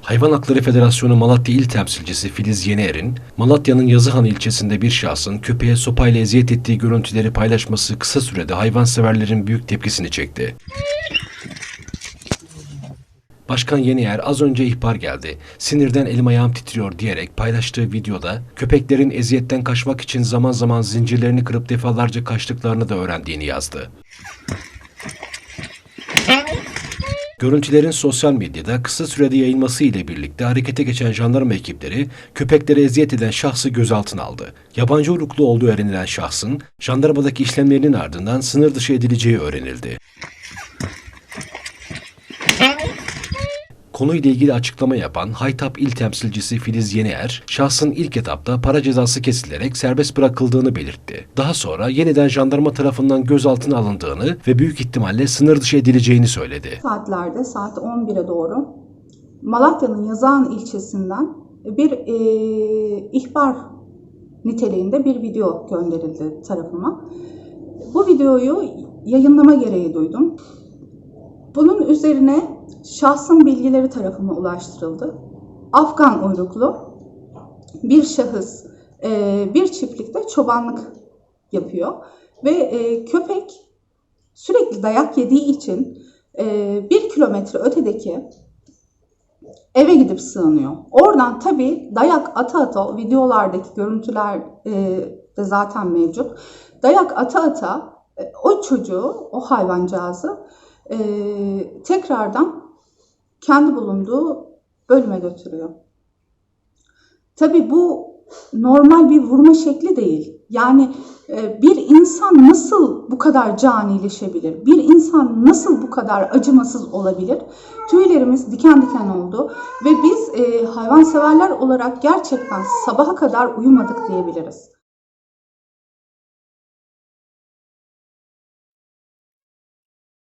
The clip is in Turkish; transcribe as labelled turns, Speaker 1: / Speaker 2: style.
Speaker 1: Hayvan Hakları Federasyonu Malatya İl Temsilcisi Filiz Yener'in Malatya'nın Yazıhan ilçesinde bir şahsın köpeğe sopayla eziyet ettiği görüntüleri paylaşması kısa sürede hayvanseverlerin büyük tepkisini çekti. Başkan Yeniyer az önce ihbar geldi. Sinirden elim ayağım titriyor diyerek paylaştığı videoda köpeklerin eziyetten kaçmak için zaman zaman zincirlerini kırıp defalarca kaçtıklarını da öğrendiğini yazdı. Görüntülerin sosyal medyada kısa sürede yayılması ile birlikte harekete geçen jandarma ekipleri köpeklere eziyet eden şahsı gözaltına aldı. Yabancı uyruklu olduğu öğrenilen şahsın jandarmadaki işlemlerinin ardından sınır dışı edileceği öğrenildi. Konuyla ilgili açıklama yapan Haytap İl Temsilcisi Filiz Yenier, şahsın ilk etapta para cezası kesilerek serbest bırakıldığını belirtti. Daha sonra yeniden jandarma tarafından gözaltına alındığını ve büyük ihtimalle sınır dışı edileceğini söyledi.
Speaker 2: saatlerde saat 11'e doğru Malatya'nın Yazağan ilçesinden bir e, ihbar niteliğinde bir video gönderildi tarafıma. Bu videoyu yayınlama gereği duydum. Bunun üzerine şahsın bilgileri tarafıma ulaştırıldı. Afgan uyruklu bir şahıs e, bir çiftlikte çobanlık yapıyor ve e, köpek sürekli dayak yediği için e, bir kilometre ötedeki eve gidip sığınıyor. Oradan tabii dayak ata ata videolardaki görüntüler de zaten mevcut. Dayak ata ata o çocuğu, o hayvancağızı tekrardan kendi bulunduğu bölüme götürüyor. Tabii bu normal bir vurma şekli değil. Yani e, bir insan nasıl bu kadar canileşebilir? Bir insan nasıl bu kadar acımasız olabilir? Tüylerimiz diken diken oldu ve biz e, hayvanseverler olarak gerçekten sabaha kadar uyumadık diyebiliriz.